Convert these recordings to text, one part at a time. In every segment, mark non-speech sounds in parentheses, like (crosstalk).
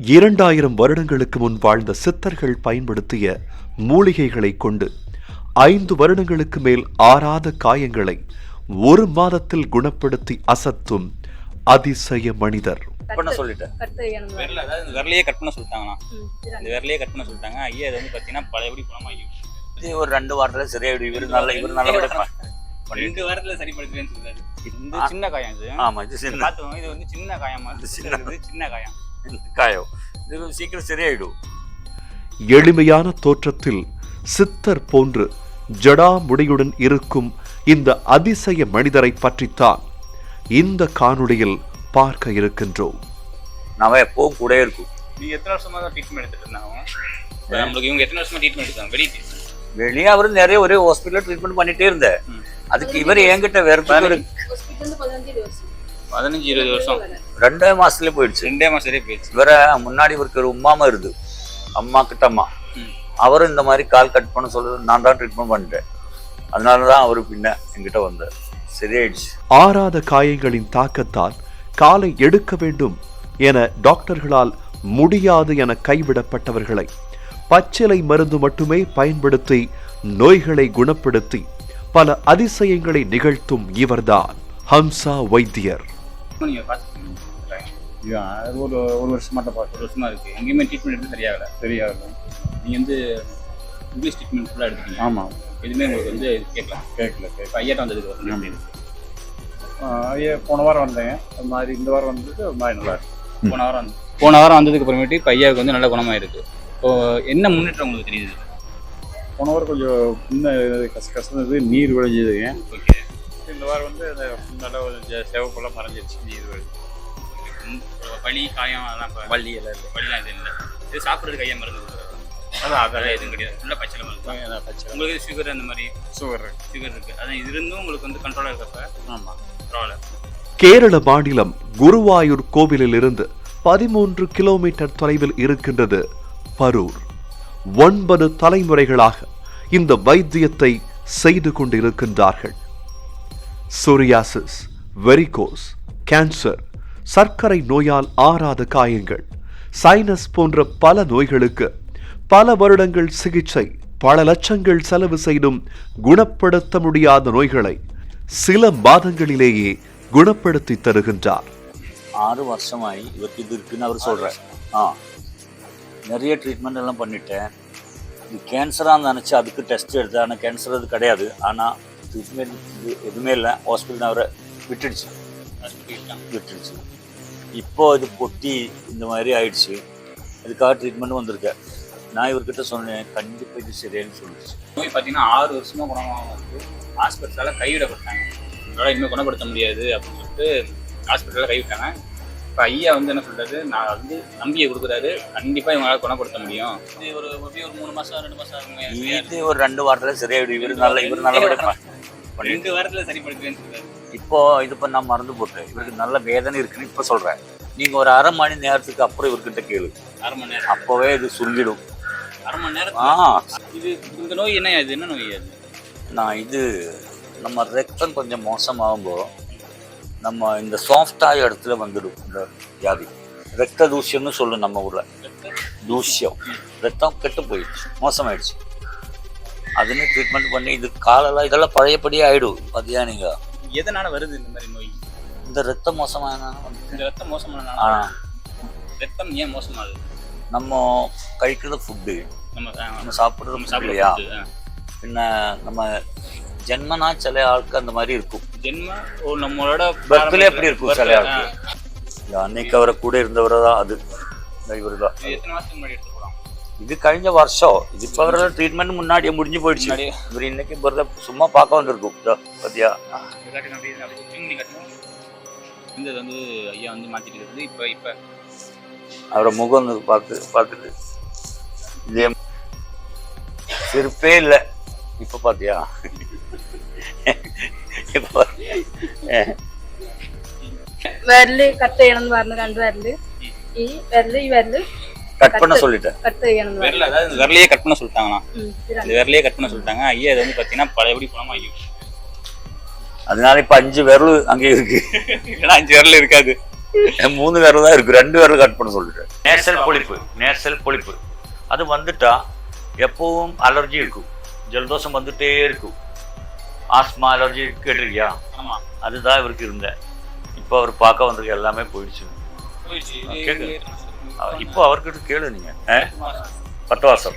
இரண்டாயிரம் வருடங்களுக்கு முன் வாழ்ந்த சித்தர்கள் பயன்படுத்திய மூலிகைகளை கொண்டு ஐந்து வருடங்களுக்கு மேல் ஆறாத காயங்களை ஒரு மாதத்தில் குணப்படுத்தி அசத்தும் அதிசய மனிதர். சொல்லிட்டேன். விரலையே கட் பண்ண சொல்லிட்டாங்கண்ணா. இந்த விரலையே கட் பண்ண சொல்லிட்டாங்க. ஐயா இது வந்து பார்த்தீங்கன்னா பழையபடி குணமாகிடும் இது ஒரு ரெண்டு வாரத்துல சரியாயிடும் இவரு நல்ல இவரு நல்லபடியா ரெண்டு வாரத்துல சரிப்படுத்துறேன்னு சொல்றாரு. இந்த சின்ன காயம் இது. ஆமா இது சின்ன. பார்த்துக்கோங்க இது வந்து சின்ன காயமா சின்ன காயம். காயம் இது சீக்கிரம் சரியாயிடும். எளிமையான தோற்றத்தில் சித்தர் போன்று ஜடாமுடியுடன் இருக்கும் இந்த அதிசய மனிதரை பற்றித்தான் இந்த காணொளியில் பார்க்க இருக்கின்றோம். நம்ம எப்பவும் கூட இருக்கும். நீங்க எத்தனை வருஷமா தான் ட்ரீட்மெண்ட் எடுத்துட்டு இருந்தாங்க நம்மளுக்கு இவங்க எத்தனை வருஷமா ட்ரீட்மெண்ட் எடுத்தாங்க வெளியே. வெளியே அவரு நிறைய ஒரே ஹாஸ்பிட்டல் ட்ரீட்மெண்ட் பண்ணிட்டே இருந்தேன். அதுக்கு இவர் என்கிட்ட வந்து பதினஞ்சு இருபது வருஷம். ரெண்டே மாசத்துல போயிடுச்சு. ரெண்டே மாசம் சரியே போயிடுச்சு. இவர முன்னாடி இவருக்கு ஒரு உமாமா இருந்து அம்மா கிட்ட அம்மா ம். அவரும் இந்த மாதிரி கால் கட் பண்ண சொல்றது நான் தான் ட்ரீட்மெண்ட் பண்ணிட்டேன். அதனாலதான் அவரு பின்ன என்கிட்ட வந்தார். சரியாயிடுச்சு. ஆறாத காயங்களின் தாக்கத்தால் காலை எடுக்க வேண்டும் என டாக்டர்களால் முடியாது என கைவிடப்பட்டவர்களை பச்சிலை மருந்து மட்டுமே பயன்படுத்தி நோய்களை குணப்படுத்தி பல அதிசயங்களை நிகழ்த்தும் இவர்தான். ஹம்சா வைத்தியர். நீங்க பார்த்துக்கோங்க. இது அது ஒரு ஒரு வருஷமாட்ட ஒரு பார்த்து வருஷமா இருக்கு. எங்கேயுமே ட்ரீட்மெண்ட் எடுத்து சரியாகல. சரியாகும் நீங்க வந்து இங்கிலீஷ் ட்ரீட்மெண்ட் ஃபுல்லாக எடுத்துக்கீங்க ஆமாம் எதுவுமே உங்களுக்கு வந்து கேட்கலாம் கேட்கல கேட்கல. இப்போ ஐயாட்ட வந்ததுக்கு அப்புறம் எப்படி இருக்கு? ஐயா போன வாரம் வந்தேன். அது மாதிரி இந்த வாரம் வந்தது ஒரு மாதிரி நல்லா இருக்கு. போன வாரம் வந்து போன வாரம் வந்ததுக்கு அப்புறமேட்டு இப்போ ஐயாவுக்கு வந்து நல்ல குணமா இருக்கு இப்போ என்ன முன்னேற்றம் உங்களுக்கு தெரியுது? போன வாரம் கொஞ்சம் இன்னும் கச கசந்தது நீர் விளைஞ்சதுங்க ஓகே இந்த வாரம் வந்து அந்த நல்லா செவப்பெல்லாம் மறைஞ்சிருச்சு விளைஞ்சு வலி காயம் அதெல்லாம் வள்ளி எல்லாம் இல்லை. வலிலாம் இது இல்லை. இது சாப்பிட்றதுக்கு ஐயா மருந்து. அதான் அதெல்லாம் எதுவும் கிடையாது. ஃபுல்லாக பச்சை மருந்து. பச்சை உங்களுக்கு சுகர் அந்த மாதிரி? சுகர் இருக்கு சுகர் இருக்கு. அதான் இது இருந்தும் உங்களுக்கு வந்து கண்ட்ரோலாக இருக்கப்ப ஆமாம் பரவாயில்ல. கேரள மாநிலம் குருவாயூர் கோவிலில் இருந்து பதிமூன்று கிலோமீட்டர் தொலைவில் இருக்கின்றது பரூர். ஒன்பது தலைமுறைகளாக இந்த வைத்தியத்தை செய்து கொண்டிருக்கின்றார்கள். சோரியாசிஸ் வெரிகோஸ் கேன்சர் சர்க்கரை நோயால் ஆறாத காயங்கள் சைனஸ் போன்ற பல நோய்களுக்கு பல வருடங்கள் சிகிச்சை பல லட்சங்கள் செலவு செய்தும் குணப்படுத்த முடியாத நோய்களை சில மாதங்களிலேயே குணப்படுத்தி தருகின்றார். ஆறு வருஷமாயி இவருக்கு இது இருக்குன்னு அவர் சொல்கிறார் ஆ நிறைய ட்ரீட்மெண்ட் எல்லாம் பண்ணிட்டேன். இது கேன்சராக நினச்சி அதுக்கு டெஸ்ட் எடுத்தேன் ஆனால் கேன்சர் அது கிடையாது. ஆனால் ட்ரீட்மெண்ட் இது எதுவுமே இல்லை. ஹாஸ்பிட்டல் அவரை விட்டுடுச்சு. விட்டுடுச்சு. இப்போ இது பொட்டி இந்த மாதிரி ஆயிடுச்சு. இதுக்காக ட்ரீட்மெண்ட் வந்திருக்கேன் நான் இவர்கிட்ட சொன்னேன் கண்டிப்பாக இது சரியானு சொல்லிடுச்சு. நோய் பார்த்தீங்கன்னா ஆறு வருஷமா குணமாக வந்து ஹாஸ்பிட்டலால் கைவிடப்பட்டாங்க. உங்களால் இனிமேல் குணப்படுத்த முடியாது அப்படின்னு சொல்லிட்டு ஹாஸ்பிட்டலில் கைவிட்டாங்க. இப்போ ஐயா வந்து என்ன சொல்றாரு? நான் வந்து நம்பிக்கை கொடுக்குறாரு. கண்டிப்பாக இவங்களால குணப்படுத்த முடியும். இது ஒரு ஒரு மூணு மாசம் ரெண்டு மாசம் ஆகுங்க இது ஒரு ரெண்டு வாரத்துல சரியாயிடும். இவர் நல்ல இவர் நல்லபடியா பண்ணி ரெண்டு வாரத்துல சரிப்படுத்துவேன்னு இப்போ இது பண்ண மறந்து போட்டு இவருக்கு நல்ல வேதனை இருக்குன்னு இப்போ சொல்றேன். நீங்க ஒரு அரை மணி நேரத்துக்கு அப்புறம் இவர்கிட்ட கேளு. அரை மணி நேரம். அப்போவே இது சுருங்கிடும் அரை மணி நேரம்? ஆ. இது இந்த நோய் என்ன இது என்ன நோய் அது நான் இது நம்ம ரத்தம் கொஞ்சம் மோசமாகும்போது நம்ம இந்த சாஃப்டாக இடத்துல வந்துடும் இந்த வியாதி. ரத்த தூசியம்னு சொல்லும் நம்ம ஊர்ல. தூசியம். ரத்தம் கெட்டு போயிடுச்சு. மோசமாயிடுச்சு. அதுன்னு ட்ரீட்மெண்ட் பண்ணி இது காலெல்லாம் இதெல்லாம் பழையபடியே ஆயிடும் பார்த்தியா நீங்க? எதனால வருது இந்த மாதிரி நோய்? இந்த ரத்தம் மோசமான இந்த ரத்தம் மோசமான ரத்தம் ஏன் மோசமாகுது? நம்ம கழிக்கிற ஃபுட்டு நம்ம நம்ம சாப்பிட்றது சாப்பிடலையா பின்ன நம்ம ஜென்மனா சில ஆளுக்கு அந்த மாதிரி இருக்கும். ஜென்ம நம்மளோட பர்த்ல எப்படி இருக்கும் சில ஆளுக்கு? அன்னைக்கு அவரை கூட இருந்தவரை தான் அது இவர் தான் இது கழிஞ்ச வருஷம் இது இப்போ அவரோட ட்ரீட்மெண்ட் முன்னாடியே முடிஞ்சு போயிடுச்சு முன்னாடியே. இவர் இன்னைக்கு பிறந்த சும்மா பார்க்க வந்திருக்கும் இதோ, பாத்தியா காட்டுங்க அப்படியே அப்படியே zoom பண்ணி காட்டுங்க. இந்த இது வந்து ஐயா வந்து மாத்திட்டு இருக்குது இப்போ இப்போ அவரோட முகம் வந்து பார்த்து பார்த்துட்டு இதே சிரிப்பே இல்லை இப்போ பாத்தியா இப்போ വിരല് കട്ട് ചെയ്യണം എന്ന് പറഞ്ഞു രണ്ട് വിരല് ഈ വിരല് ഈ വിരല് கட் பண்ண சொல்லிட்டேன். விரல அதாவது விரலையே கட் பண்ண சொல்லிட்டாங்களாம் இந்த விரலையே கட் பண்ண சொல்லிட்டாங்க. ஐயா இது வந்து பார்த்தீங்கன்னா பழைய படி ஐயோ அதனால இப்போ அஞ்சு விரல் அங்கே இருக்கு. ஏன்னா அஞ்சு விரல் இருக்காது. மூணு விரல் தான் இருக்கு. ரெண்டு விரல் கட் பண்ண சொல்லிட்டேன். நேசல் பொழிப்பு நேசல் பொழிப்பு அது வந்துட்டா எப்பவும் அலர்ஜி இருக்கும். ஜலதோஷம் வந்துட்டே இருக்கும். ஆஸ்மா அலர்ஜி கேட்டிருக்கியா? ஆமாம் அதுதான் இவருக்கு இருந்தேன் இப்போ அவர் பார்க்க வந்திருக்க எல்லாமே போயிடுச்சு. கேட்குது இப்போ அவர்கிட்ட கேளு நீங்க? பத்து இருக்கா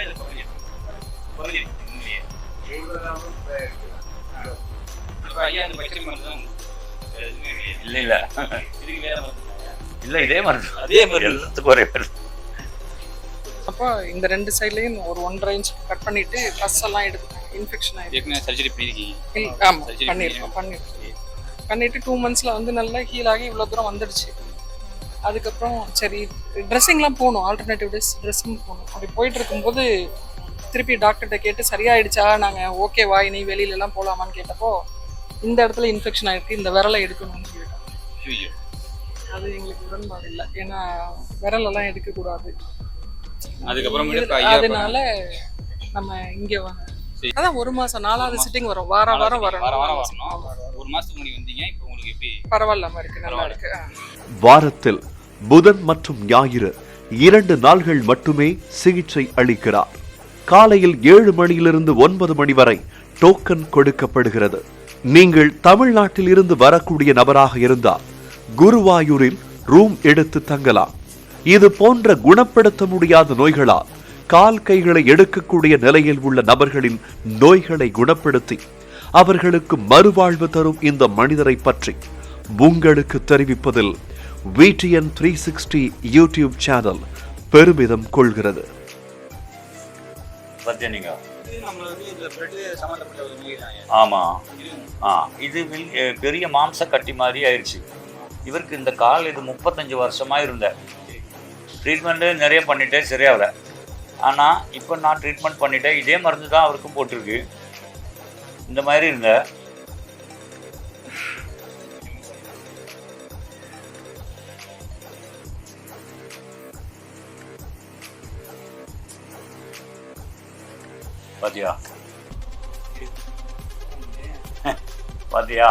இல்ல. இல்ல இல்ல இதுக்கு வேற இல்ல இதே மருந்து அதே மருந்து. எல்லாத்துக்கும் ஒரே மருந்து அப்போ இந்த ரெண்டு சைட்லையும் ஒரு ஒன்றரை இன்ச் கட் பண்ணிட்டு பஸ் எல்லாம் எடுத்துட்டாங்க இன்ஃபெக்ஷன் ஆயிடுச்சு ஏற்கனவே சர்ஜரி பண்ணிருக்கீங்க. இல்ல, ஆமா பண்ணிருக்கோம் பண்ணிருக்கோம். பண்ணிட்டு டூ மந்த்ஸ்ல வந்து நல்லா ஹீல் ஆகி இவ்வளோ தூரம் வந்துடுச்சு. அதுக்கப்புறம் சரி ட்ரெஸ்ஸிங்லாம் போகணும் ஆல்டர்னேட்டிவ் ட்ரெஸ் ட்ரெஸ்ஸிங் போகணும். அப்படி போயிட்டு இருக்கும்போது திருப்பி டாக்டர்கிட்ட கேட்டு சரியாயிடுச்சா? நாங்கள் ஓகேவா இனி வெளியில எல்லாம் போகலாமான்னு கேட்டப்போ இந்த இடத்துல இன்ஃபெக்ஷன் ஆயிருக்கு இந்த விரலை எடுக்கணும்னு சொல்லிட்டாங்க. அது எங்களுக்கு உடன்பாடு இல்லை. ஏன்னா விரலெல்லாம் எடுக்கக்கூடாது. ஐயா அதனால நம்ம இங்க அதான் ஒரு மாசம் நாலாவது சிட்டிங் வரும். வாரம் வாரம் வரும் வாரம் வாரம் வரணும். ஒரு மாசத்துக்கு முன்னாடி வந்தீங்க இப்போ உங்களுக்கு எப்படி? பரவாயில்லாம இருக்கு நல்லா இருக்கு. வாரத்தில் புதன் மற்றும் ஞாயிறு இரண்டு நாள்கள் மட்டுமே சிகிச்சை அளிக்கிறார். காலையில் ஏழு மணியிலிருந்து ஒன்பது மணி வரை டோக்கன் கொடுக்கப்படுகிறது. நீங்கள் தமிழ்நாட்டில் இருந்து வரக்கூடிய நபராக இருந்தால் குருவாயூரில் ரூம் எடுத்து தங்கலாம். இது போன்ற குணப்படுத்த முடியாத நோய்களால் கால் கைகளை எடுக்கக்கூடிய நிலையில் உள்ள நபர்களின் நோய்களை குணப்படுத்தி அவர்களுக்கு மறுவாழ்வு தரும் இந்த மனிதரை பற்றி உங்களுக்கு தெரிவிப்பதில் VTN three sixty YouTube channel பெருமிதம் கொள்கிறது. ஆமா. இது பெரிய மாம்ச கட்டி மாதிரி ஆயிடுச்சு இவருக்கு இந்த கால் இது முப்பத்தஞ்சு வருஷமா இருந்த ட்ரீட்மெண்ட்டு நிறைய பண்ணிட்டே சரியாகல. ஆனால் இப்போ நான் ட்ரீட்மெண்ட் பண்ணிட்டேன். இதே மருந்து தான் அவருக்கும் போட்டிருக்கு. இந்த மாதிரி இருந்த. பாத்தியா? பாத்தியா?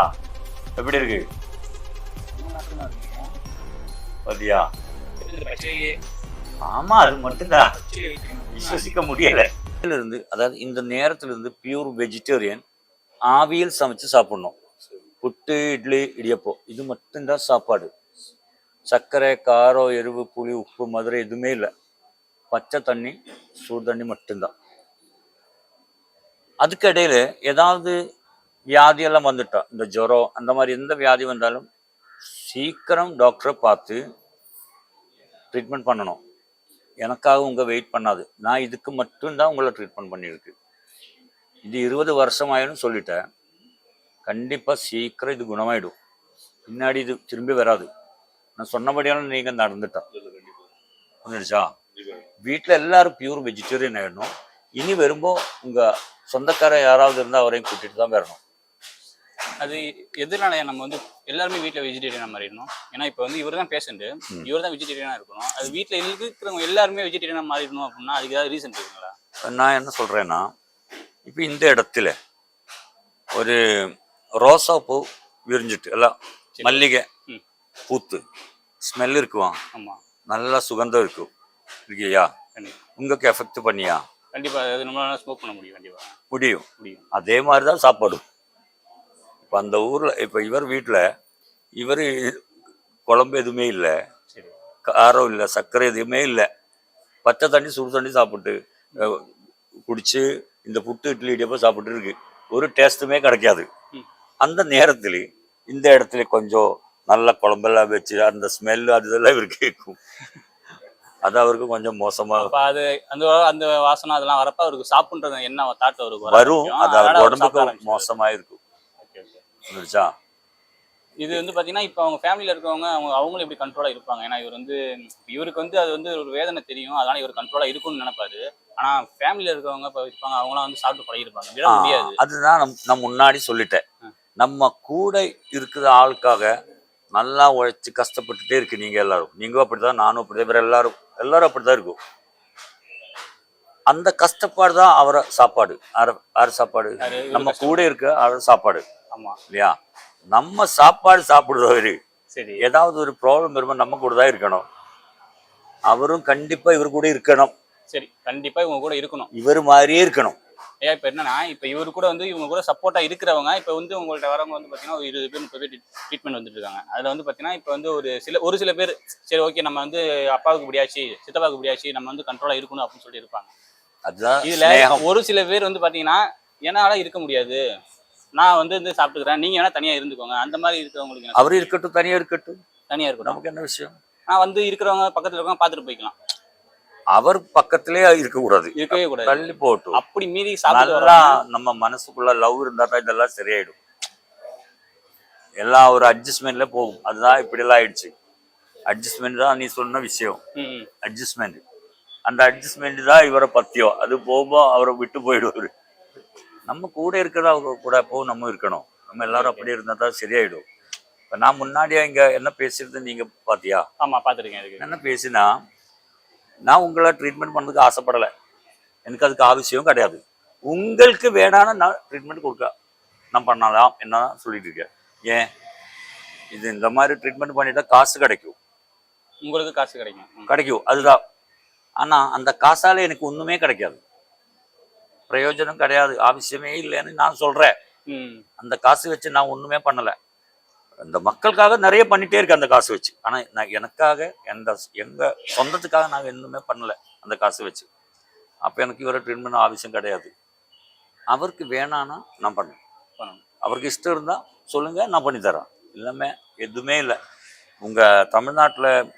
எப்படி இருக்கு? பாத்தியா? ஆமா அது மட்டும்தான் விசுவசிக்க முடியல. இருந்து அதாவது இந்த நேரத்துல இருந்து பியூர் வெஜிடேரியன் ஆவியில் சமைச்சு சாப்பிடணும். புட்டு இட்லி இடியப்பம் இது மட்டும்தான் சாப்பாடு. சர்க்கரை காரம் எருவு புளி உப்பு மதுரை எதுவுமே இல்லை. பச்சை தண்ணி சூடு தண்ணி மட்டும்தான் அதுக்கு இடையில ஏதாவது வியாதியெல்லாம் வந்துட்டா இந்த ஜுரம் அந்த மாதிரி எந்த வியாதி வந்தாலும் சீக்கிரம் டாக்டரை பார்த்து ட்ரீட்மெண்ட் பண்ணணும். எனக்காக உங்கள் வெயிட் பண்ணாது. நான் இதுக்கு மட்டும்தான் உங்களை ட்ரீட்மெண்ட் பண்ணியிருக்கு. இது இருபது வருஷம் ஆயிடும் சொல்லிட்டேன். கண்டிப்பாக சீக்கிரம் இது குணமாயிடும். பின்னாடி இது திரும்பி வராது. நான் சொன்னபடியான நீங்கள் நடந்துட்டா. புரிஞ்சிடுச்சா வீட்டில் எல்லாரும் பியூர் வெஜிடேரியன் ஆகிடணும் இனி வரும்போது உங்கள் சொந்தக்காரர் யாராவது இருந்தால் அவரையும் கூட்டிகிட்டு தான் வரணும். அது எதனால நம்ம வந்து எல்லாருமே வீட்டில் வெஜிடேரியனாக மாறிடணும்? ஏன்னா இப்போ வந்து இவர் தான் பேஷண்ட் இவர் தான் வெஜிடேரியனாக இருக்கணும். அது வீட்டில் இருக்கிறவங்க எல்லாருமே வெஜிடேரியனாக மாறிடணும் அப்படின்னா அதுக்கு ஏதாவது ரீசன் இருக்குங்களா? நான் என்ன சொல்றேன்னா இப்போ இந்த இடத்துல ஒரு ரோசா பூ விரிஞ்சிட்டு எல்லாம் மல்லிகை. பூத்து ஸ்மெல் இருக்குவான் ஆமாம் நல்லா சுகந்தம் இருக்கும். இருக்கியா உங்களுக்கு எஃபெக்ட் பண்ணியா? கண்டிப்பாக அது நம்மளால ஸ்மோக் பண்ண முடியும் கண்டிப்பாக முடியும். முடியும். அதே மாதிரி தான் சாப்பாடு இப்போ அந்த ஊரில் இப்போ இவர் வீட்டில் இவர் குழம்பு எதுவுமே இல்லை. காரம் இல்லை சர்க்கரை எதுவுமே இல்லை. பச்சை தண்ணி சுடு தண்ணி சாப்பிட்டு குடிச்சு இந்த புட்டு இட்லி இடியப்போ சாப்பிட்டு இருக்கு. ஒரு டேஸ்ட்டுமே கிடைக்காது. அந்த நேரத்தில் இந்த இடத்துல கொஞ்சம் நல்ல குழம்பெல்லாம் வச்சு அந்த ஸ்மெல் அது இதெல்லாம் இவருக்கு கேட்கும். அது அவருக்கு கொஞ்சம் மோசமா அது அந்த அந்த வாசனை அதெல்லாம் வரப்ப அவருக்கு சாப்பிட்றது என்ன தாட் அவருக்கு வர வரும். அது அவர் உடம்புக்கு. மோசமா இருக்கும். புரியுதா இது வந்து பாத்தீங்கன்னா இப்போ அவங்க ஃபேமிலியில் இருக்கவங்க அவங்க அவங்களும் எப்படி கண்ட்ரோலாக இருப்பாங்க? ஏன்னா இவர் வந்து இவருக்கு வந்து அது வந்து ஒரு வேதனை தெரியும். அதனால இவர் கண்ட்ரோலாக இருக்கும்னு நினைப்பாரு. ஆனா ஃபேமிலியில் இருக்கவங்க இப்போ இருப்பாங்க அவங்களாம் வந்து சாப்பிட்டு பழகிருப்பாங்க. விட முடியாது. அதுதான் நம்- நான் முன்னாடி சொல்லிட்டேன். நம்ம கூட இருக்கிற ஆளுக்காக நல்லா உழைச்சி கஷ்டப்பட்டுட்டே இருக்கு நீங்க எல்லாரும். நீங்களும் அப்படிதான் நானும் அப்படிதான் இவர் எல்லாரும். எல்லாரும் அப்படிதான் இருக்கும். அந்த கஷ்டப்பாடு தான் அவரை சாப்பாடு. யார- யார் சாப்பாடு. நம்ம. கூட இருக்க அவர் சாப்பாடு. ஆமா. இல்லையா? நம்ம சாப்பாடு சாப்பிடுறவரு சரி. ஏதாவது ஒரு ப்ராப்ளம் வரும்போது நம்ம கூட தான் இருக்கணும். அவரும் கண்டிப்பா இவர் கூட இருக்கணும். சரி கண்டிப்பா இவங்க கூட இருக்கணும். இவர் மாதிரியே இருக்கணும். ஏன் இப்போ என்னன்னா இப்போ இவரு கூட வந்து இவங்க கூட சப்போர்ட்டா இருக்கிறவங்க இப்போ வந்து உங்கள்ட்ட வரவங்க வந்து பார்த்தீங்கன்னா ஒரு இருபது பேர் முப்பது பேர் ட்ரீட்மெண்ட் வந்துட்டு இருக்காங்க. அதில் வந்து பார்த்தீங்கன்னா இப்போ வந்து ஒரு சில ஒரு சில பேர் சரி ஓகே நம்ம வந்து அப்பாவுக்கு இப்படியாச்சு சித்தப்பாவுக்கு இப்படியாச்சு நம்ம வந்து கண்ட்ரோலா இருக்கணும் அப்படின்னு சொல்லி இருப்பாங்க. அதுதான் இதுல. ஒரு சில பேர் வந்து பாத்தீங்கன்னா என்னால இருக்க முடியாது. நான் வந்து வந்து சாப்பிட்டுக்கிறேன். நீங்க வேணா தனியா இருந்துக்கோங்க. அந்த மாதிரி இருக்கிறவங்களுக்கு அவரு இருக்கட்டும் தனியா இருக்கட்டும். தனியா இருக்கட்டும். நமக்கு என்ன விஷயம்? நான் வந்து இருக்கிறவங்க பக்கத்துல இருக்கவங்க பாத்துட்டு போய்க்கலாம். அவர் பக்கத்திலே இருக்க கூடாது இருக்கவே கூடாது. தள்ளி போட்டும் அப்படி மீறி நல்லா நம்ம மனசுக்குள்ள லவ் இருந்தா தான் இதெல்லாம் சரியாயிடும். எல்லாம் ஒரு அட்ஜஸ்ட்மெண்ட்ல போகும். அதுதான் இப்படி எல்லாம் ஆயிடுச்சு. அட்ஜஸ்ட்மெண்ட் தான் நீ சொன்ன விஷயம். அட்ஜஸ்ட்மெண்ட் அந்த அட்ஜஸ்ட்மெண்ட் தான் இவரை பத்தியம் அது போகும்போது அவரை விட்டு போயிடுவாரு. நம்ம கூட இருக்கிறதா அவங்க கூட போ நம்ம இருக்கணும். நம்ம எல்லாரும் அப்படியே இருந்தா தான் சரியாயிடும். இப்ப நான் முன்னாடியே இங்க என்ன பேசுறது நீங்க பாத்தியா? ஆமா பாத்துருக்கேன் இதுக்கு என்ன பேசினா நான் உங்களை ட்ரீட்மெண்ட் பண்ணதுக்கு ஆசைப்படலை. எனக்கு அதுக்கு அவசியம் கிடையாது. உங்களுக்கு வேணான்னு நான் ட்ரீட்மெண்ட் கொடுக்க. நான் பண்ணலாம் என்ன சொல்லிட்டு இருக்கேன். ஏன்? இது இந்த மாதிரி ட்ரீட்மெண்ட் பண்ணிட்டா காசு கிடைக்கும். உங்களுக்கு காசு கிடைக்கும். கிடைக்கும் அதுதான். ஆனா அந்த காசால எனக்கு ஒண்ணுமே கிடைக்காது. பிரயோஜனம் கிடையாது அவசியமே இல்லைன்னு நான் சொல்றேன். ம். அந்த காசு வச்சு நான் ஒண்ணுமே பண்ணல. அந்த மக்களுக்காக நிறைய பண்ணிட்டே இருக்கேன் அந்த காசு வச்சு. ஆனா நான் எனக்காக எந்த எங்க சொந்தத்துக்காக நான் எதுவுமே பண்ணல அந்த காசு வச்சு. அப்ப எனக்கு இவரை ட்ரீட்மெண்ட் அவசியம் கிடையாது. அவருக்கு வேணான்னா நான் பண்ணேன் பண்ணணும். அவருக்கு இஷ்டம் இருந்தா சொல்லுங்க நான் பண்ணி தரேன். எல்லாமே எதுவுமே இல்லை. உங்க தமிழ்நாட்டுல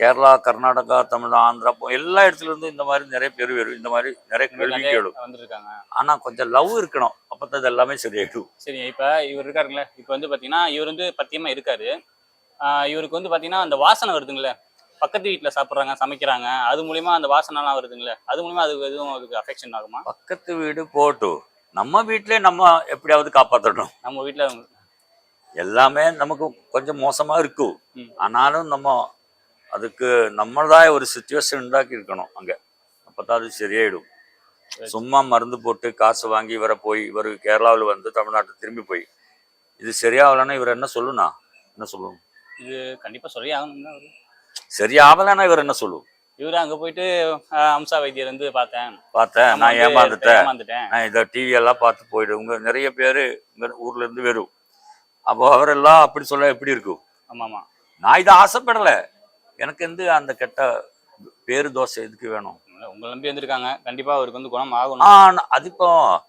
கேரளா கர்நாடகா தமிழ் ஆந்திரா எல்லா இடத்துல இருந்தும் இந்த மாதிரி நிறைய பேர் வரும் இந்த மாதிரி நிறைய கேள்வி கேளும். வந்திருக்காங்க. ஆனா கொஞ்சம் லவ் இருக்கணும். அப்பதான் இது எல்லாமே சரியாயிடும். சரி இப்ப இவர் இருக்காருங்களே. இப்ப வந்து பாத்தீங்கன்னா இவர் வந்து பத்தியமா இருக்காரு. இவருக்கு வந்து பாத்தீங்கன்னா அந்த வாசனை வருதுங்களே. பக்கத்து வீட்டுல சாப்பிடுறாங்க சமைக்கிறாங்க. அது மூலியமா அந்த வாசனைலாம் வருதுங்களே. அது மூலியமா அது எதுவும் அதுக்கு அஃபெக்ஷன் ஆகுமா? பக்கத்து வீடு போட்டும் நம்ம வீட்டிலே நம்ம எப்படியாவது காப்பாற்றணும் நம்ம வீட்டுல எல்லாமே நமக்கு கொஞ்சம் மோசமா இருக்கும். ஆனாலும் நம்ம அதுக்கு நம்மளதான் ஒரு சுச்சுவேஷன் உண்டாக்கி இருக்கணும் அங்க. அப்பதான் அது சரியாயிடும். சும்மா மருந்து போட்டு காசு வாங்கி இவரை போய் இவர் கேரளாவில் வந்து தமிழ்நாட்டு திரும்பி போய் இது சரியாகலைன்னா இவர் என்ன சொல்லுனா? என்ன சொல்லும் இது கண்டிப்பா சொல்லி ஆகணும்னா அவரு. சரியாகலைன்னா இவர் என்ன சொல்லும் இவரு அங்க போயிட்டு அம்சா வைத்தியர் வந்து பார்த்தேன். பார்த்தேன் நான் ஏமாந்துட்டேன். ஏமாந்துட்டேன். நான் இதை டிவி எல்லாம் பார்த்து போயிடு. உங்க நிறைய பேர் இங்க ஊர்ல இருந்து வரும் அப்போ அவரெல்லாம் அப்படி சொல்ல எப்படி இருக்கும்? ஆமா ஆமா நான் இதை ஆசைப்படலை. எனக்கு வந்து அந்த கெட்ட பேரு தோசை எதுக்கு வேணும்? உங்களை நம்பி வந்திருக்காங்க. கண்டிப்பா அவருக்கு வந்து குணம் ஆ ஆகணும் நா- அது இப்போ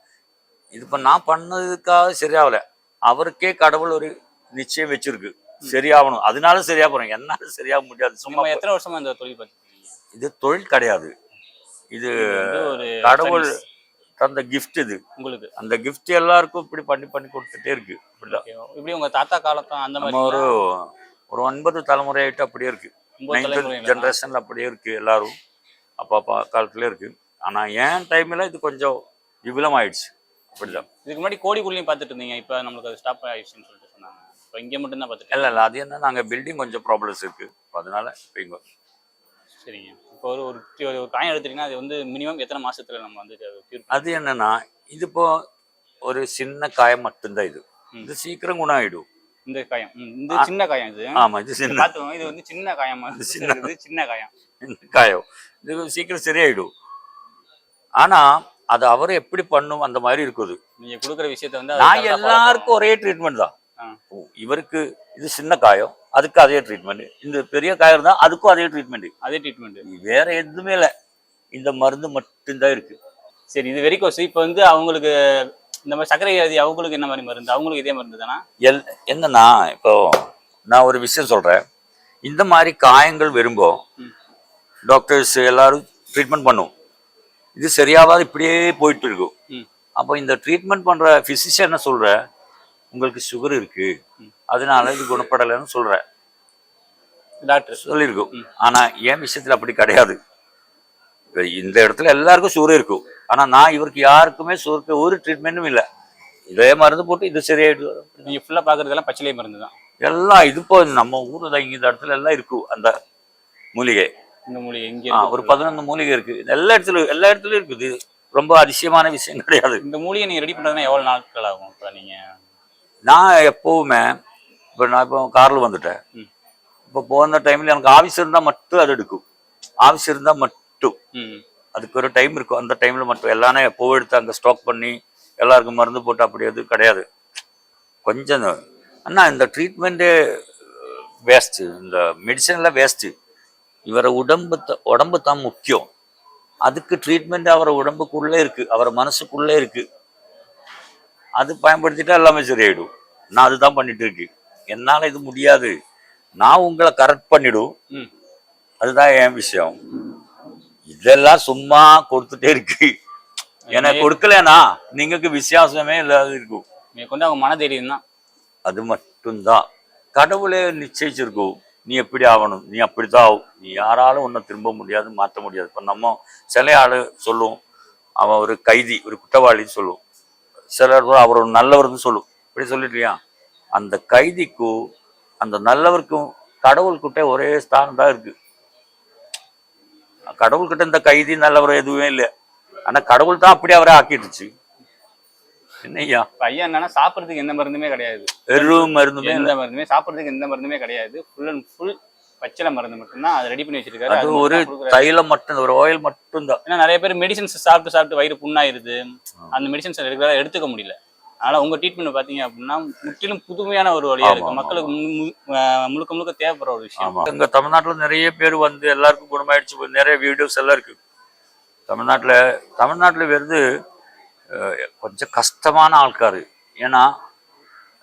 இது இப்போ நான் பண்ணதுக்காக சரியாகல. அவருக்கே கடவுள் ஒரு நிச்சயம் வச்சிருக்கு. சரியாகணும். அதனால சரியா போறேன். என்னால சரியாக முடியாது. சும்மா நம்ம எத்தனை வருஷமா இந்த தொழில் பார்த்துருக்கீங்க இது தொழில் கிடையாது. இது ஒரு கடவுள் தந்த gift இது. உங்களுக்கு? அந்த gift எல்லாருக்கும் இப்படி பண்ணி பண்ணி கொடுத்துட்டே இருக்கு. இப்படிதான். இப்படி உங்க தாத்தா காலத்தான் அந்த மாதிரி ஒரு ஒரு ஒன்பது தலைமுறை ஆயிட்டு அப்படியே இருக்கு? ஜென்ரேஷன்ல அப்படியே இருக்கு எல்லாரும். அப்பா அப்பா காலத்துல இருக்கு. ஆனா என் டைம்ல இது கொஞ்சம் விபலம் ஆயிடுச்சு அப்படிதான். இதுக்கு முன்னாடி கோடிக்குள்ளையும் பார்த்துட்டு இருந்தீங்க. இப்போ நம்மளுக்கு அது ஸ்டாப் ஆயிடுச்சுன்னு சொல்லிட்டு சொன்னாங்க. இப்போ இங்கே மட்டும் தான் பார்த்துட்டு இல்ல இல்ல அது என்ன நாங்க பில்டிங் கொஞ்சம் ப்ராப்ளம்ஸ் இருக்கு. அதனால இப்ப இங்க சரிங்க. இப்போ ஒரு ஒரு ஒரு எடுத்துட்டீங்கன்னா அது வந்து மினிமம் எத்தனை மாசத்துல நம்ம வந்து அது என்னன்னா இது இப்போ ஒரு சின்ன காயம் மட்டும்தான் இது. இது சீக்கிரம் குணம் ஆயிடும் இந்த காயம். இந்த சின்ன காயம் இது. ஆமா இது சின்ன. இது வந்து சின்ன காயமா. சின்ன- சின்ன காயம். காயம். இது சீக்கிரம் சரியாயிடும். ஆனா அது அவர் எப்படி பண்ணும் அந்த மாதிரி இருக்குது. நீங்க கொடுக்குற விஷயத்த வந்து நான் எல்லாருக்கும் ஒரே ட்ரீட்மெண்ட் தான். இவருக்கு இது சின்ன காயம் அதுக்கு அதே ட்ரீட்மெண்ட் இந்த பெரிய காயம் தான் அதுக்கும் அதே ட்ரீட்மெண்ட். அதே ட்ரீட்மெண்ட் வேற எதுவுமே இல்லை. இந்த மருந்து மட்டும்தான் இருக்கு. சரி இது வெரிகோஸ் இப்போ வந்து அவங்களுக்கு இந்த மாதிரி சர்க்கரை வியாதி அவங்களுக்கு என்ன மாதிரி மருந்து? அவங்களுக்கு இதே மருந்து தானா? எல் என்னன்னா இப்போ நான் ஒரு விஷயம் சொல்றேன். இந்த மாதிரி காயங்கள் வரும்போ. டாக்டர்ஸ் எல்லாரும் ட்ரீட்மெண்ட் பண்ணும். இது சரியாவாது இப்படியே போயிட்டு இருக்கும். அப்போ இந்த ட்ரீட்மெண்ட் பண்ற பிசிஷியன் என்ன சொல்ற? உங்களுக்கு சுகர் இருக்கு. அதனால இது குணப்படலைன்னு சொல்ற. டாக்டர். சொல்லியிருக்கும். ஆனா என் விஷயத்துல அப்படி கிடையாது. இந்த இடத்துல எல்லாருக்கும் சுகர் இருக்கும். ஆனா நான் இவருக்கு யாருக்குமே சுகருக்கு ஒரு ட்ரீட்மெண்ட்டும் இல்லை. இதே மருந்து போட்டு இது சரியாயிடுது நீங்க ஃபுல்லா பாக்குறதெல்லாம் பச்சிலை மருந்து தான். எல்லாம் இது இப்போ நம்ம ஊர்ல இந்த இடத்துல எல்லாம் இருக்கு அந்த மூலிகை. இந்த மூலிகை இங்கே ஒரு பதினொன்று மூலிகை இருக்கு. இது எல்லா இடத்துலயும் எல்லா இடத்துலயும் இருக்குது. ரொம்ப அதிசயமான விஷயம் கிடையாது. இந்த மூலிகை நீங்க ரெடி பண்றதுன்னா எவ்வளவு நாட்கள் ஆகும் இப்போ நீங்க? நான் எப்பவுமே இப்போ நான் இப்போ காரில் வந்துட்டேன். இப்போ போன டைம்ல எனக்கு ஆஃபீஸ் இருந்தால் மட்டும் அது எடுக்கும். ஆஃபீஸ் இருந்தால் மட்டும். அதுக்கு ஒரு டைம் இருக்கும். அந்த டைம்ல மட்டும் எல்லாமே எப்போ எடுத்து அங்கே ஸ்டாக் பண்ணி எல்லாருக்கும் மருந்து போட்டு அப்படி எதுவும் கிடையாது. கொஞ்சம். அண்ணா இந்த ட்ரீட்மெண்ட்டு வேஸ்ட்டு இந்த மெடிசன்லாம் வேஸ்ட்டு இவரை உடம்பு த- உடம்பு தான் முக்கியம். அதுக்கு ட்ரீட்மெண்ட் அவர் உடம்புக்குள்ளே இருக்கு. அவர் மனசுக்குள்ளே இருக்கு. அது பயன்படுத்திட்டா எல்லாமே சரியாயிடும். நான் அதுதான் பண்ணிட்டு இருக்கேன். என்னால் இது முடியாது. நான் உங்களை கரெக்ட் பண்ணிடும். அதுதான் என் விஷயம். இதெல்லாம் சும்மா கொடுத்துட்டே இருக்கு. எனக்கு கொடுக்கலனா நீங்களுக்கு விசுவாசமே இல்லாத இருக்கும். வந்து அவங்க மனதைரியம் தான். அது மட்டும்தான். கடவுளே நிச்சயிச்சிருக்கும். நீ எப்படி ஆகணும்? நீ அப்படித்தான் ஆகும். நீ யாராலும் உன்னை திரும்ப முடியாது மாற்ற முடியாது. இப்போ நம்ம சில ஆளு சொல்லுவோம் அவன் ஒரு கைதி ஒரு குற்றவாளின்னு சொல்லுவோம் சிலர் அவர் ஒரு நல்லவர்னு சொல்லும். இப்படி சொல்லிட்டியா அந்த கைதிக்கும் அந்த நல்லவருக்கும் கடவுள்கிட்ட ஒரே ஸ்தானம் தான் இருக்கு. கடவுள்கிட்ட இந்த கைதி நல்லவர் எதுவுமே இல்லை. ஆனா கடவுள் தான் அப்படி அவரை ஆக்கிடுச்சு என்னய்யா? இப்போ ஐயா என்னன்னா சாப்பிட்றதுக்கு எந்த மருந்துமே கிடையாது. வெறும் மருந்துமே எந்த மருந்துமே சாப்பிட்றதுக்கு எந்த மருந்துமே கிடையாது. ஃபுல் அண்ட் ஃபுல் பச்சிலை மருந்து மட்டும்தான் அதை ரெடி பண்ணி வச்சிருக்காரு. அது ஒரு மட்டும் தான். தைலம் மட்டும் ஒரு ஆயில் மட்டும்தான். ஏன்னா நிறைய பேர் மெடிசன்ஸ் சாப்பிட்டு சாப்பிட்டு வயிறு புண்ணாயிருது. அந்த மெடிசன்ஸ் ரெகுலராக எடுத்துக்க முடியல. அதனால உங்க ட்ரீட்மெண்ட் பாத்தீங்க அப்படின்னா முற்றிலும் புதுமையான ஒரு வழியா இருக்கு. மக்களுக்கு முழுக்க முழுக்க தேவைப்படுற ஒரு விஷயம். எங்க தமிழ்நாட்டுல நிறைய பேர் வந்து எல்லாருக்கும் குணமாயிடுச்சு. நிறைய வீடியோஸ் எல்லாம் இருக்கு. தமிழ்நாட்டுல தமிழ்நாட்டுல வருது கொஞ்சம் கஷ்டமான ஆள்காரு. ஏன்னா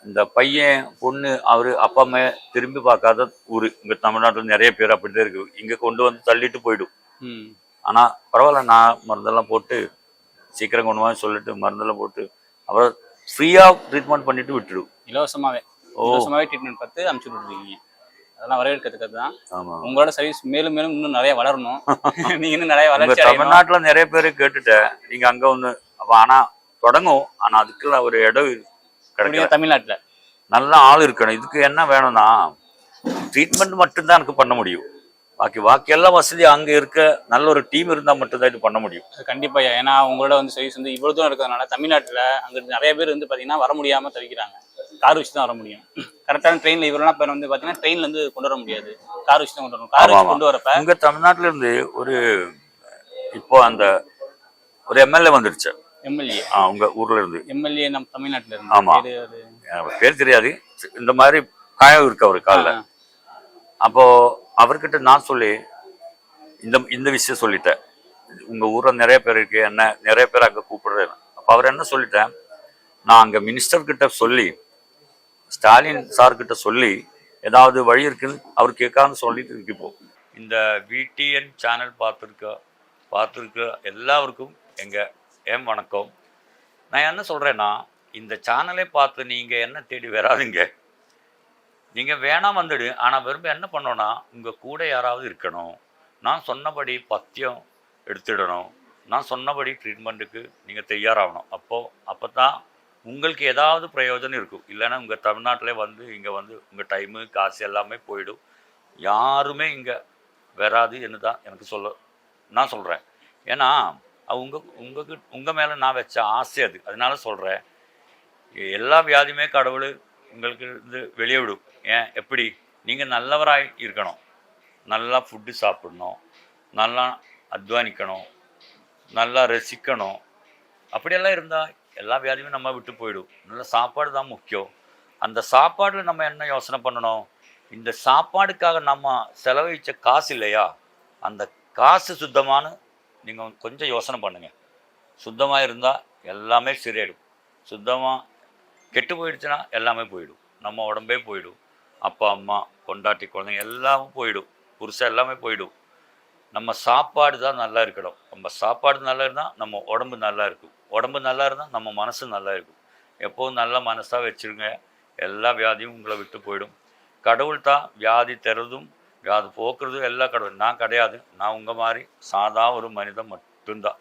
இந்த பையன் பொண்ணு அவரு அப்பா அம்மா திரும்பி பார்க்காத ஊரு. இங்க தமிழ்நாட்டுல நிறைய பேர் அப்படிதான் இருக்கு. இங்க கொண்டு வந்து தள்ளிட்டு போயிடும். ஆனா பரவாயில்ல நான் மருந்தெல்லாம் போட்டு சீக்கிரம் கொண்டு வாங்க சொல்லிட்டு மருந்தெல்லாம் போட்டு அப்புறம் ஃப்ரீயா ட்ரீட்மெண்ட் பண்ணிட்டு விட்டுடும் இலவசமாவே. ஓ. இலவசமாவே ட்ரீட்மெண்ட் பார்த்து அனுப்பிச்சு விட்டுருக்கீங்க அதெல்லாம் வரவேற்கிறதுக்கு தான் உங்களோட சர்வீஸ் மேலும் மேலும் இன்னும் நிறைய வளரணும். (laughs) நீங்க இன்னும் நிறைய வளர்ச்சி தமிழ்நாட்டுல நிறைய பேர் கேட்டுட்டேன். நீங்க அங்க ஒண்ணு அப்ப ஆனா தொடங்கும். ஆனா அதுக்குள்ள ஒரு இடம் கிடைக்கல. தமிழ்நாட்டுல. நல்ல ஆள் இருக்கணும். இதுக்கு என்ன வேணும்னா ட்ரீட்மெண்ட் மட்டும்தான் எனக்கு பண்ண முடியும். பாக்கி பாக்கி எல்லாம் வசதி அங்க இருக்க நல்ல ஒரு டீம் இருந்தா மட்டும்தான் இது பண்ண முடியும். கண்டிப்பா. ஏன்னா உங்களோட வந்து சர்வீஸ் வந்து இவ்வளவு தூரம் இருக்கிறதுனால தமிழ்நாட்டுல அங்க நிறைய பேர் வந்து பாத்தீங்கன்னா வர முடியாம தவிக்கிறாங்க. கார் வச்சு தான் வர முடியும். கரெக்டான ட்ரெயின்ல இவரெல்லாம் பேர் வந்து பாத்தீங்கன்னா ட்ரெயின்ல இருந்து கொண்டு வர முடியாது. கார் வச்சு தான் கொண்டு வரணும். கார் ஆமா, வச்சு ஆமா. கொண்டு வரப்ப உங்க தமிழ்நாட்டுல இருந்து ஒரு இப்போ அந்த ஒரு எம்எல்ஏ வந்துருச்சு. எம்எல்ஏ ஆ, உங்க ஊர்ல இருந்து. எம்எல்ஏ நம்ம தமிழ்நாட்டுல ஆமா. இருந்து எனக்கு பேர் தெரியாது. இந்த மாதிரி காயம் இருக்கு அவர் காலில். அப்போ அவர்கிட்ட நான் சொல்லி இந்த இந்த விஷயம் சொல்லிட்டேன். உங்கள் ஊரில் நிறைய பேர் இருக்கு என்ன நிறைய பேர் அங்கே கூப்பிடுறது அப்போ அவர் என்ன சொல்லிட்டேன்? நான் அங்கே மினிஸ்டர்கிட்ட சொல்லி ஸ்டாலின் சார்கிட்ட சொல்லி ஏதாவது வழி இருக்குன்னு அவர் கேட்காம சொல்லிட்டு இருக்கு இப்போ. இந்த விடிஎன் சேனல் பார்த்துருக்க பார்த்துருக்க எல்லாருக்கும் எங்கள் ஏன் வணக்கம். நான் என்ன சொல்கிறேன்னா இந்த சேனலை பார்த்து நீங்கள் என்ன தேடி வராதுங்க. நீங்கள் வேணாம் வந்துடு. ஆனால் விரும்ப என்ன பண்ணோன்னா உங்கள் கூட யாராவது இருக்கணும். நான் சொன்னபடி பத்தியம் எடுத்துடணும். நான் சொன்னபடி ட்ரீட்மெண்ட்டுக்கு நீங்கள் தயாராகணும். அப்போ தான் உங்களுக்கு ஏதாவது பிரயோஜனம் இருக்கும். இல்லைன்னா உங்கள் தமிழ்நாட்டிலே வந்து இங்கே வந்து உங்கள் டைமு காசு எல்லாமே போயிடும். யாருமே இங்கே வராது என்று தான் எனக்கு சொல்ல நான் சொல்கிறேன் ஏன்னா அவங்க உங்களுக்கு உங்கள் மேலே நான் வச்ச ஆசை அது. அதனால சொல்கிறேன் எல்லா வியாதியுமே கடவுள் உங்களுக்கு இருந்து வெளியே விடும். ஏன்? எப்படி? நீங்கள் நல்லவராக இருக்கணும். நல்லா ஃபுட்டு சாப்பிடணும். நல்லா அத்வானிக்கணும். நல்லா ரசிக்கணும். அப்படியெல்லாம் இருந்தால் எல்லா வியாதியுமே நம்ம விட்டு போயிடும். நல்ல சாப்பாடு தான் முக்கியம். அந்த சாப்பாடில் நம்ம என்ன யோசனை பண்ணணும்? இந்த சாப்பாடுக்காக நம்ம செலவழிச்ச காசு இல்லையா? அந்த காசு சுத்தமான நீங்கள் கொஞ்சம் யோசனை பண்ணுங்கள் சுத்தமாக இருந்தால் எல்லாமே சரியாயிடும். சுத்தமாக கெட்டு போயிடுச்சுன்னா எல்லாமே போயிடும். நம்ம உடம்பே போயிடும். அப்பா அம்மா பொண்டாட்டி குழந்தைங்க எல்லாமே போயிடும். புருஷன் எல்லாமே போயிடும். நம்ம சாப்பாடு தான் நல்லா இருக்கணும். நம்ம சாப்பாடு நல்லா இருந்தால் நம்ம உடம்பு நல்லா இருக்கும். உடம்பு நல்லா இருந்தால் நம்ம மனசு நல்லா இருக்கும். எப்போவும் நல்ல மனசாக வச்சுருங்க. எல்லா வியாதியும் உங்களை விட்டு போயிடும். கடவுள் தான் வியாதி தரதும் வியாதி போக்குறதும் எல்லா கடவுள். நான் கிடையாது. நான் உங்கள் மாதிரி சாதா ஒரு மனிதன் மட்டும்தான்.